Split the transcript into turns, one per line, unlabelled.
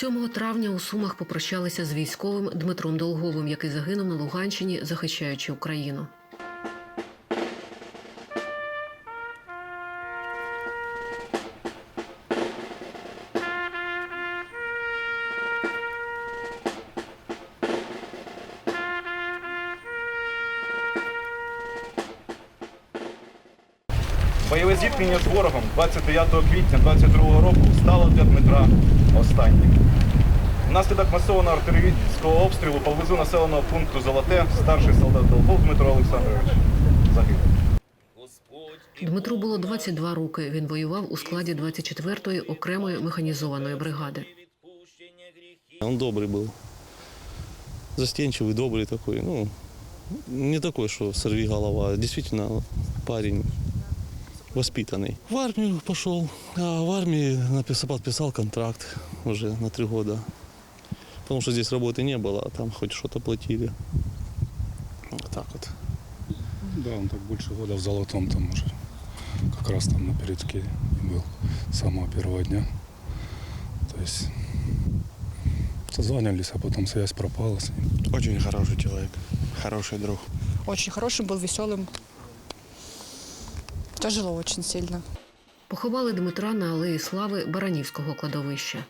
7 травня у Сумах попрощалися з військовим Дмитром Долговим, який загинув на Луганщині, захищаючи Україну.
Бойове зіткнення з ворогом 29 квітня 22 року стало Дмитра останнім. Внаслідок масованого артилерійського обстрілу поблизу населеного пункту Золоте старший солдат Долгов Дмитро Олександрович загинув.
Дмитру було 22 роки. Він воював у складі 24-ї окремої механізованої бригади.
Он добрый был. Застенчивый, добрый такой. Ну, не такой, что сорви голова. Действительно, парень воспитанный. В армию пошел. А в армии написал, подписал контракт уже на три года. Потому что здесь работы не было, а там хоть что-то платили. Вот так вот.
Да, он так больше года в золотом там уже. Как раз там на передке был с самого первого дня. То есть созванивались, а потом связь пропала с ним.
Очень хороший человек, хороший друг.
Очень хорошим, был веселым. Тяжело очень сильно.
Поховали Дмитра на алеї слави Баранівського кладовища.